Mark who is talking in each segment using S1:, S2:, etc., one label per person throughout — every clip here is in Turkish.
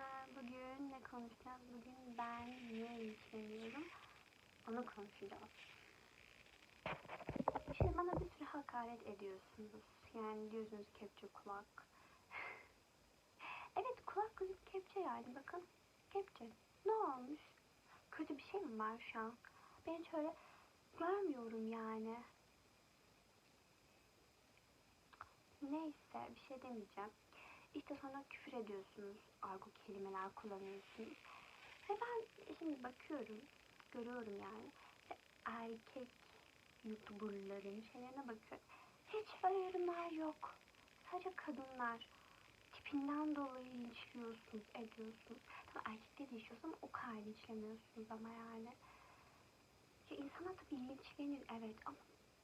S1: arkadaşlar bugün ne konuşacağız? Bugün ben niye işlemiyorum? Onu konuşacağız. Şimdi bana bir sürü hakaret ediyorsunuz. Yani diyorsunuz kepçe kulak. evet kulak gözü kepçe yani bakın. Kepçe. Ne olmuş? Kötü bir şey mi var şu an? Ben hiç öyle görmüyorum yani. Neyse bir şey demeyeceğim. İşte sonra küfür ediyorsunuz. Argo kelimeler kullanıyorsunuz. Ve ben şimdi bakıyorum. Görüyorum yani. Erkek youtuberların şeylerine bakıyorum. Hiç öyle yorumlar yok. Sadece kadınlar. Tipinden dolayı linçliyorsunuz, ediyorsunuz. Tamam erkekleri linçliyorsunuz ama o kadar linçlemiyorsunuz ama yani. Ya insana tabii linçlenir evet ama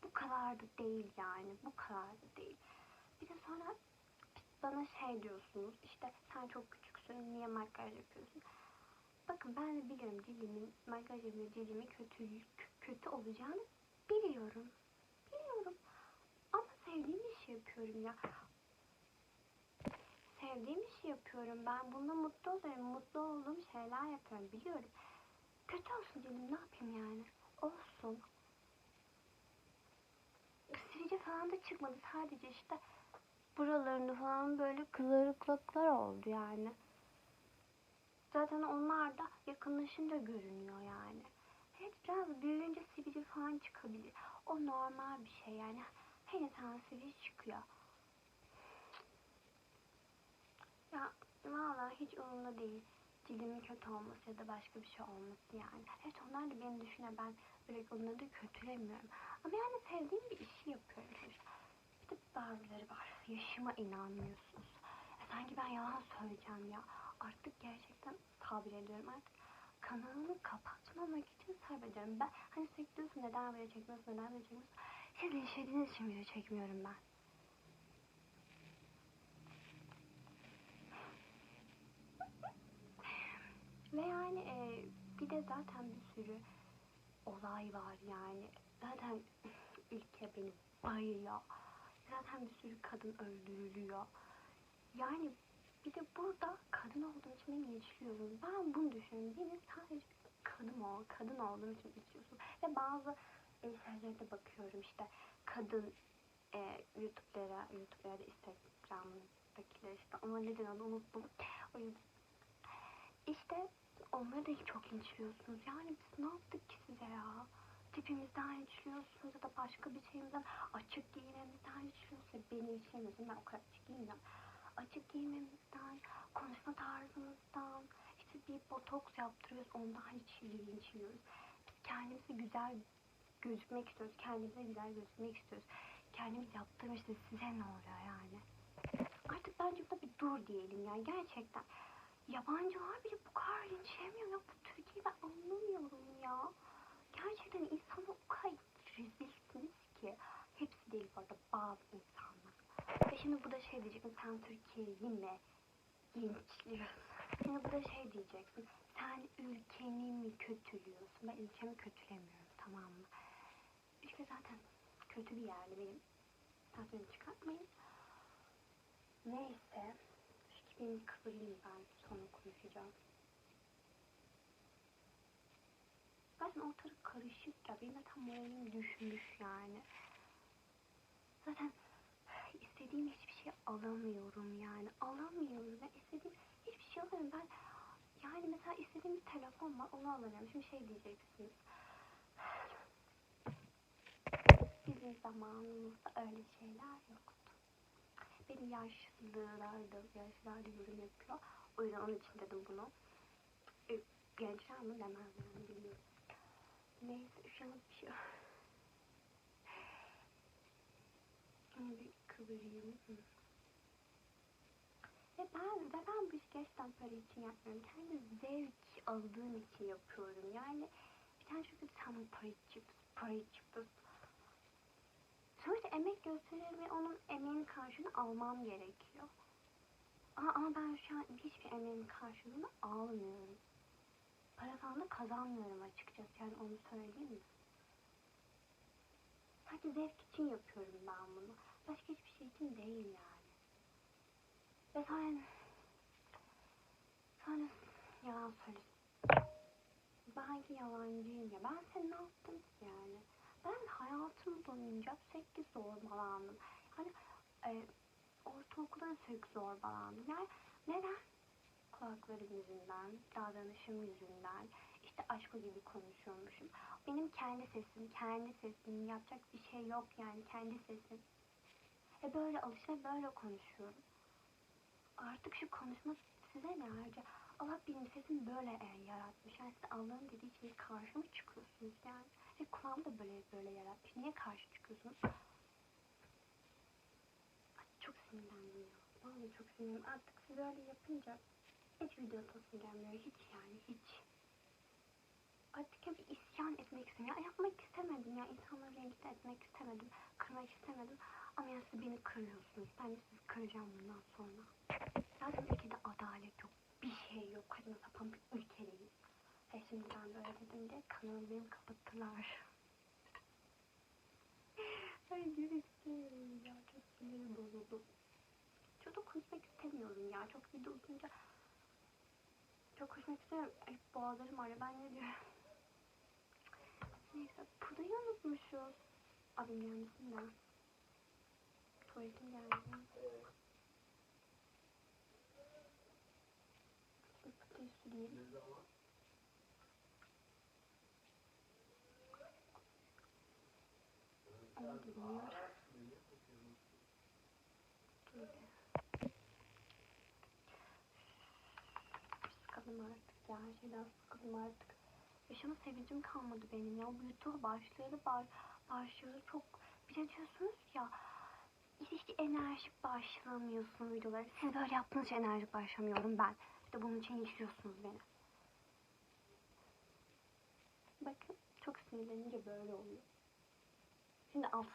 S1: bu kadar da değil yani. Bu kadar da değil. Bir de sonra bana şey diyorsunuz işte sen çok küçüksün niye makyaj yapıyorsun? Bakın ben de biliyorum dilimin makyaj yapıyor dilimin kötü, kötü olacağını biliyorum. Biliyorum. Ama sevdiğim işi yapıyorum ya. Sevdiğim işi yapıyorum ben. Bunda mutlu oluyorum. Mutlu olduğum şeyler yapıyorum. Biliyorum. Kötü olsun dilim ne yapayım yani. Olsun. Sivilce falan da çıkmadı. Sadece işte buralarında falan böyle kızarıklıklar oldu yani. Zaten onlar da yakınlaşınca görünüyor yani. Evet biraz büyüyünce sivilce falan çıkabilir. O normal bir şey yani. Her insan sivilce çıkıyor. Ya valla hiç umurumda değil. Cildimin kötü olması ya da başka bir şey olması yani. Evet onlar da beni düşünüyor. Ben öyle onları da kötülemiyorum. Ama yani sevdiğim bir işi yapıyorum sonuçta. De bazıları var. Yaşıma inanmıyorsunuz. Ya sanki ben yalan söyleyeceğim ya. Artık gerçekten tabir ediyorum artık. Kanalımı kapatmamak için sabrediyorum. Ben hani sürekli diyorsun neden video çekmiyorsun, neden video çekmiyorsun. Siz linçlediğiniz için video çekmiyorum ben. Ve yani e, bir de zaten bir sürü olay var yani. Zaten ülke beni bayıyor. Zaten bir sürü kadın öldürülüyor. Yani bir de burada kadın olduğum için beni linçliyorsunuz. Ben bunu düşünüyorum. Beni sadece kadın ol, kadın olduğum için linçliyorsunuz. Ve bazı şeylere bakıyorum işte kadın e, YouTube'lara, YouTube'lara da Instagram'dakiler işte ama neden onu unuttum. O yüzden işte onları da çok linçliyorsunuz. Yani biz ne yaptık ki size ya? Tipimizden linçliyorsunuz ya da başka bir şeyimizden açık giyinmemizden linçliyorsunuz. Beni linçlemiyorsunuz. Ben o kadar açık giyinmem. Açık giyinmemizden, konuşma tarzımızdan, işte bir botoks yaptırıyoruz. Ondan hiç linçliyoruz. Biz kendimizi güzel gözükmek istiyoruz. Kendimize güzel gözükmek istiyoruz. Kendimiz yaptırmışız. Size ne oluyor yani? Artık bence burada bir dur diyelim yani gerçekten. Yabancılar bile bu kadar linçlemiyor ya. Bu Türkiye'yi ben anlamıyorum ya. Gerçekten insanı o kadar rezilsiniz ki. Hepsi değil bu arada bazı insanlar. Ve şimdi burada şey diyeceksin sen Türkiye'yi mi linçliyorsun? Şimdi burada şey diyeceksin sen ülkeni mi kötülüyorsun? Ben ülkemi kötülemiyorum tamam mı? Ülke zaten kötü bir yerde benim. Tatlını çıkartmayın. Neyse. Şu kipimi kıvırayım ben sonra konuşacağım. Zaten ortalık karışık ya. Benim de tam moralim düşmüş yani. Zaten istediğim hiçbir şey alamıyorum yani. Alamıyorum. Ben istediğim hiçbir şey alamıyorum. Ben yani mesela istediğim bir telefon var. Onu alamıyorum. Şimdi şey diyeceksiniz. Bizim zamanımızda öyle şeyler yoktu. Benim yaşlılarda, yaşlılarda yorum yapıyor. O yüzden onun için dedim bunu. E, Gençler mi demem yani bilmiyorum. Neyse bir şey Bunu bir kıvırayım. Ve ben, ben bu işi gerçekten para için yapmıyorum. Kendi zevk aldığım için yapıyorum. Yani bir tane çocuk sen bunu para için, para için Sonuçta emek gösterir ve onun emeğinin karşılığını almam gerekiyor. Ama, ama ben şu an hiçbir emeğin karşılığını almıyorum. Para falan da kazanmıyorum açıkçası. Yani onu söyleyeyim mi? Sadece zevk için yapıyorum ben bunu. Başka hiçbir şey için değil yani. Ve sonra, sonra yalan söylesin. Ben yalancıyım ya. Ben seni ne yaptım ki yani? Ben hayatım boyunca sürekli zorbalandım. Hani e, ortaokulda da sürekli zorbalandım. Yani neden? Kulaklarım yüzünden, davranışım yüzünden, işte aşkı gibi konuşuyormuşum. Benim kendi sesim, kendi sesim, yapacak bir şey yok yani kendi sesim. E böyle alışa böyle konuşuyorum. Artık şu konuşma size ne ayrıca? Allah benim sesim böyle yaratmış. Yani siz Allah'ın dediği şeyi karşı mı çıkıyorsunuz yani? Ve kulağım da böyle böyle yaratmış. Niye karşı çıkıyorsunuz? Ay, çok sinirlendim ya. Vallahi çok sinirlendim. Artık siz böyle yapınca hiç video atasım gelmiyor. Hiç yani hiç. Artık hep isyan etmek istemiyorum. Ya, yapmak istemedim ya. İnsanları renkli etmek istemedim. Kırmak istemedim. Ama yani siz beni kırıyorsunuz. Ben de sizi kıracağım bundan sonra. Zaten ülkede adalet yok. Bir şey yok. Saçma sapan bir ülkedeyiz. Ve şimdi ben böyle dedim diye kanalı benim kapattılar. Ay istemiyorum ya. Çok sinirim bozuldu. Çok da konuşmak istemiyorum ya. Çok video uzunca çok konuşmak istemiyorum. Ay boğazlarım ağrıyor. Ben ne diyorum? Neyse. Pudayı unutmuşuz. Abim gelmesin de. Tuvaletim geldi. Pudayı süreyim. Ama bilmiyor. Dur bir. Sıkıldım artık ya. Her şeyden sıkıldım artık. Yaşama sevincim kalmadı benim ya. Bu YouTube başlayalı baş, başlayalı çok bir de ya hiç enerjik başlamıyorsun videoları. Siz böyle yaptığınız için enerjik başlamıyorum ben. İşte bunun için işliyorsunuz beni. Bakın çok sinirlenince böyle oluyor. Şimdi alt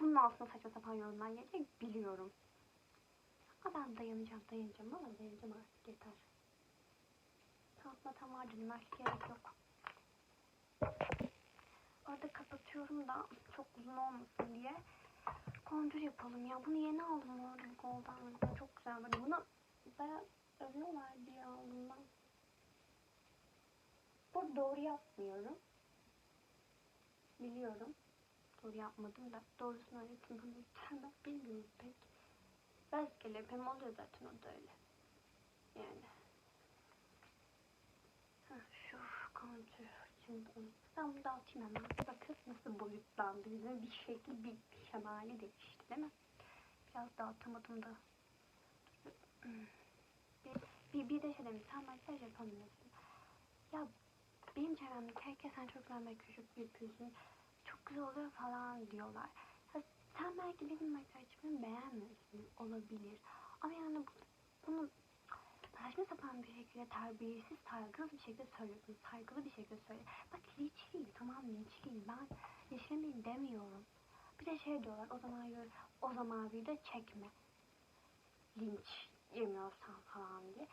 S1: bunun altına saçma sapan yorumlar gelecek biliyorum. Ama ben dayanacağım dayanacağım ama dayanacağım artık yeter. Tatma tam vardı üniversite gerek yok. Orada kapatıyorum da çok uzun olmasın diye. Kontür yapalım ya. Bunu yeni aldım orada golden. Çok güzel böyle. Bunu baya övüyorlardı ya bundan. Bu doğru yapmıyorum. Biliyorum. Doğru yapmadım da doğrusunu öğretim bunu lütfen ben bilmiyorum pek. Rastgele yapayım oluyor zaten o da öyle. Yani. Heh, şu kontür. Şimdi onu ben bunu dağıtayım hemen. Bakın nasıl boyutlandı. Bizim bir şekli bir şemali değişti değil mi? Biraz dağıtamadım da. Bir, bir, bir de şey demiş. Sen makyaj yapamıyorsun. Ya benim çevremdeki herkes sen çok güzel makyaj yapıyorsun. Çok güzel oluyor falan diyorlar. Ya sen belki benim makyajımı beğenmiyorsun. Olabilir. Ama yani bu, bunu saçma sapan bir şekilde terbiyesiz, saygılı bir şekilde söylüyorsun. Saygılı bir şekilde söyle. Bak linçliyim tamam linçliyim. Ben linçlemeyin demiyorum. Bir de şey diyorlar o zaman o zaman video çekme. Linç yemiyorsan falan diye.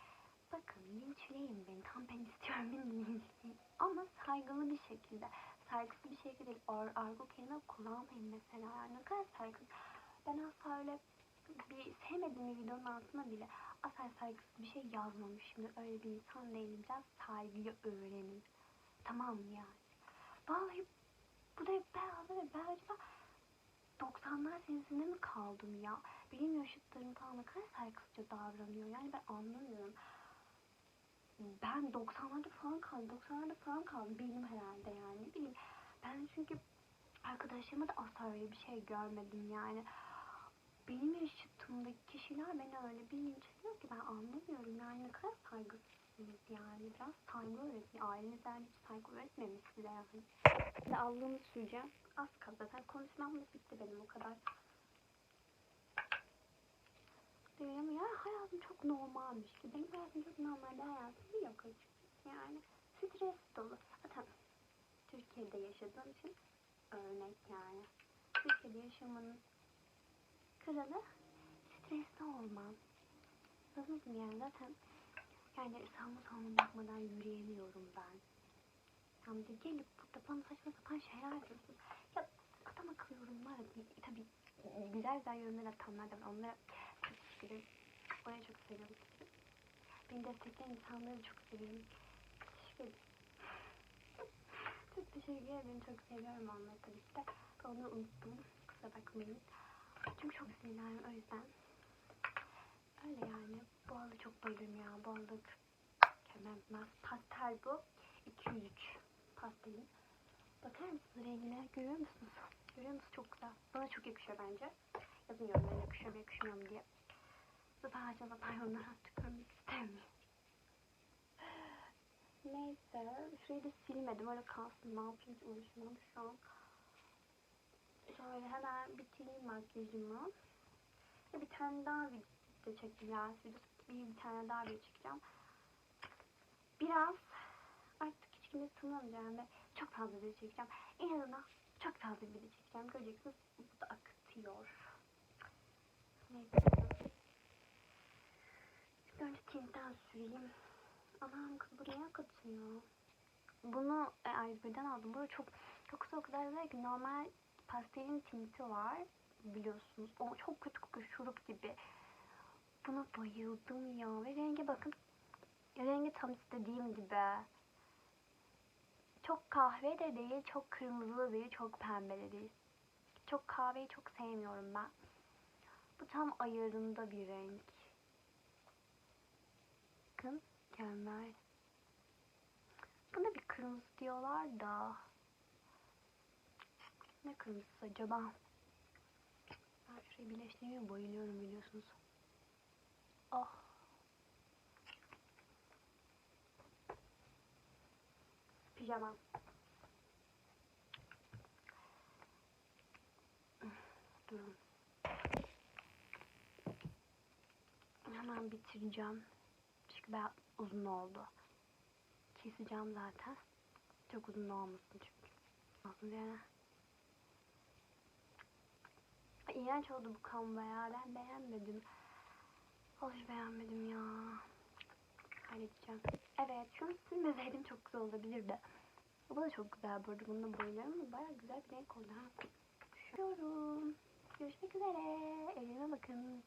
S1: Bakın linçleyin beni. Tam ben istiyorum beni linçleyin. Ama saygılı bir şekilde. Saygısız bir şekilde değil. Ar argo kelime kullanmayın mesela. Yani ne kadar saygısız. Ben asla öyle bir sevmediğim bir videonun altına bile asla saygısız bir şey yazmamışım. Öyle bir insan değilim. Biraz saygıyı öğrenin. Tamam mı yani? Vallahi bu da ben, ben, ben acaba 90'lar senesinde mi kaldım ya? Benim yaşıtlarım falan ne kadar saygısızca davranıyor. Yani ben anlamıyorum. Ben 90'larda falan kaldım. 90'larda falan kaldım. Benim herhalde yani. Ne bileyim. Ben çünkü arkadaşlarıma da asla öyle bir şey görmedim yani. Benim yaşıtımdaki kişiler beni öyle bir ki ben anlamıyorum. Yani ne kadar saygısızsınız yani. Biraz saygı öğretin. Ailenizden hiç saygı öğretmemiş size yani. Şimdi aldığımı süreceğim. Az kaldı zaten. Konuşmam da bitti benim o kadar. Ama ya hayatım çok normalmiş ki. Benim hayatım çok normal bir hayatım yok açıkçası. Yani stres dolu. Zaten Türkiye'de yaşadığım için örnek yani. Türkiye'de yaşamanın kralı stresli olmam. Anladın yani zaten yani sağma sağma bakmadan yürüyemiyorum ben. Yani gelip burada bana saçma sapan şeyler diyorsun. Ya adam akıllı yorumlar değil. Tabii güzel güzel yorumlar atanlar da var. Onlara teşekkür ederim. Oraya çok seviyorum. Beni destekleyen insanları çok seviyorum. Teşekkür ederim. çok teşekkür ederim. Çok seviyorum onları tabii ki de. Onu unuttum. Kusura bakmayın. Çünkü çok sinirlendim o yüzden. Öyle yani. Bu arada çok bayılıyorum ya. Bu arada mükemmel. Pastel bu. 203 pastelin. Bakar mısınız rengine? Görüyor musunuz? Görüyor musunuz? Çok güzel. Bana çok yakışıyor bence. Yazın yorumlara yakışıyor mu yakışmıyor mu diye. Zaten ağacına zaten yorumlara artık görmek istemiyorum. Neyse. Şurayı da silmedim. Öyle kalsın. Ne yapayım hiç uğraşmam şu an. Şöyle hemen bitireyim makyajımı. Bir tane daha video çekeceğim. Yani bir, bir tane daha video çekeceğim. Biraz artık hiç kimse tanımayacağım ve çok fazla video çekeceğim. En azından çok fazla video çekeceğim. Göreceksiniz bu da akıtıyor. Neyse. Önce tintten süreyim. Anam kız bu niye akıtıyor? Bunu e, birden aldım. Burada çok kokusu o kadar güzel ki normal pastelin tinti var. Biliyorsunuz. O çok kötü kokuyor. Şurup gibi. Buna bayıldım ya. Ve renge bakın. Rengi tam istediğim gibi. Çok kahve de değil, çok kırmızı da değil, çok pembe de değil. Çok kahveyi çok sevmiyorum ben. Bu tam ayarında bir renk. Bakın mükemmel. Buna bir kırmızı diyorlar da. Ne kırmızısı acaba? Ben şurayı birleştirmeye bayılıyorum biliyorsunuz. Oh. Pijama. Durun. Hemen bitireceğim. Çünkü ben uzun oldu. Keseceğim zaten. Çok uzun olmasın çünkü. Aslında yani. Ay, İğrenç oldu bu kanva ya. Ben beğenmedim. Hoş beğenmedim ya. Halledeceğim. Evet şunu sürmeseydim çok güzel olabilirdi. Bu da çok güzel bu arada. Bayılıyorum. ama Baya güzel bir renk oldu. Düşüyorum. Görüşmek üzere. Elime bakın.